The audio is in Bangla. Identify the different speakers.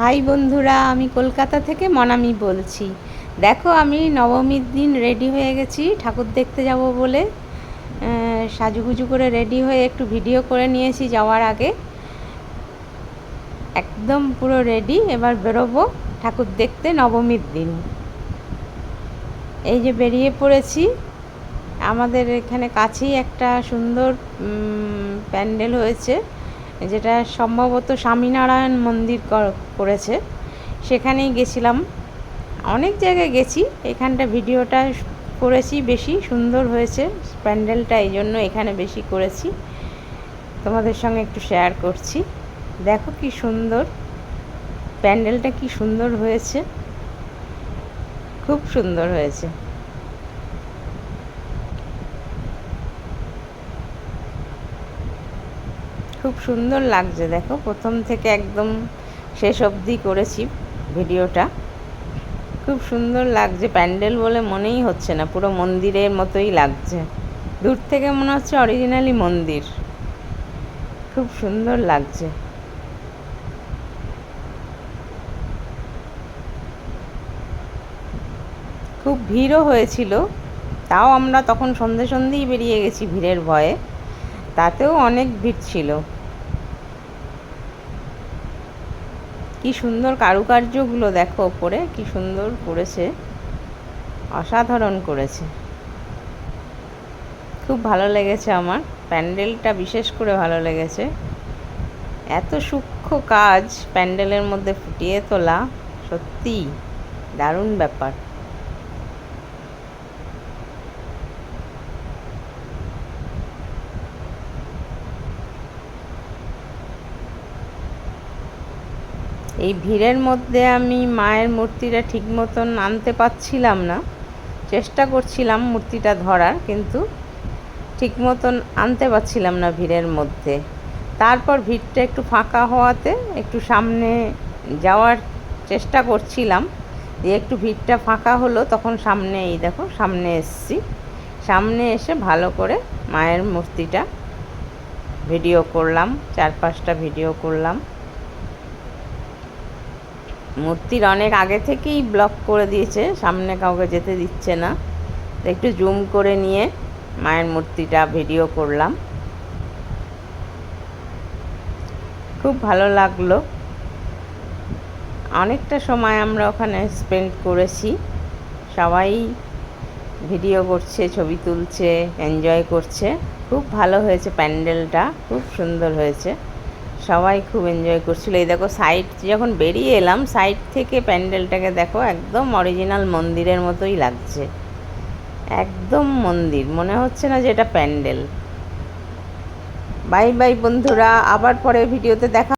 Speaker 1: হাই বন্ধুরা, আমি কলকাতা থেকে মনামি বলছি। দেখো, আমি নবমীর দিন রেডি হয়ে গেছি, ঠাকুর দেখতে যাব বলে। সাজুগুজু করে রেডি হয়ে একটু ভিডিও করে নিয়েছি যাওয়ার আগে। একদম পুরো রেডি এবার বেরোবো ঠাকুর দেখতে নবমীর দিন। এই যে বেরিয়ে পড়েছি, আমাদের এখানে কাছেই একটা সুন্দর প্যান্ডেল হয়েছে। যেটা সম্ভবত স্বামীনারায়ণ মন্দির কর- করেছে। সেখানেই গেছিলাম। অনেক জায়গায় গেছি। এখানটা ভিডিওটা করেছি বেশি, সুন্দর হয়েছে। প্যান্ডেলটা এই জন্য এখানে বেশি করেছি। তোমাদের সঙ্গে একটু শেয়ার করছি। দেখো কি সুন্দর। প্যান্ডেলটা কি সুন্দর হয়েছে। খুব সুন্দর হয়েছে। খুব সুন্দর লাগছে, দেখো। প্রথম থেকে একদম শেষ অবধি করেছি ভিডিওটা। খুব সুন্দর লাগছে, প্যান্ডেল বলে মনেই হচ্ছে না, পুরো মন্দিরের মতোই লাগছে। দূর থেকে মনে হচ্ছে অরিজিনালি মন্দির। খুব সুন্দর লাগছে। খুব ভিড়ও হয়েছিল, তাও আমরা তখন সন্ধে সন্ধেই বেরিয়ে গেছি ভিড়ের ভয়ে। তাতেও অনেক ভিড় ছিল। কি সুন্দর কারুকার্যগুলো দেখো ওপরে কি সুন্দর করেছে, অসাধারণ করেছে। খুব ভালো লেগেছে আমার, প্যান্ডেলটা বিশেষ করে ভালো লেগেছে। এত সূক্ষ্ম কাজ প্যান্ডেলের মধ্যে ফুটিয়ে তোলা সত্যি দারুণ ব্যাপার। এই ভিড়ের মধ্যে আমি মায়ের মূর্তিটা ঠিক মতন আনতে পারছিলাম না। চেষ্টা করছিলাম মূর্তিটা ধরার, কিন্তু ঠিক মতন আনতে পারছিলাম না ভিড়ের মধ্যে। তারপর ভিড়টা একটু ফাঁকা হওয়াতে একটু সামনে যাওয়ার চেষ্টা করছিলাম। যে একটু ভিড়টা ফাঁকা হলো, তখন সামনে এই দেখো, সামনে এসছি। সামনে এসে ভালো করে মায়ের মূর্তিটা ভিডিও করলাম চার পাঁচটা ভিডিও করলাম। মূর্তির অনেক আগে থেকেই ব্লক করে দিয়েছে, সামনে কাউকে যেতে দিচ্ছে না। একটু জুম করে নিয়ে মায়ের মূর্তিটা ভিডিও করলাম। খুব ভালো লাগল। অনেকটা সময় আমরা ওখানে স্পেন্ড করেছি। সবাই ভিডিও করছে, ছবি তুলছে এনজয় করছে। খুব ভালো হয়েছে, প্যান্ডেলটা খুব সুন্দর হয়েছে। সবাই খুব এনজয় করছিল। এই দেখো সাইড যখন বেরিয়ে এলাম সাইড থেকে প্যান্ডেলটাকে দেখো, একদম অরিজিনাল মন্দিরের মতোই লাগছে। একদম মন্দির, মনে হচ্ছে না যে এটা প্যান্ডেল। বাই বাই বন্ধুরা, আবার পরে ভিডিওতে দেখা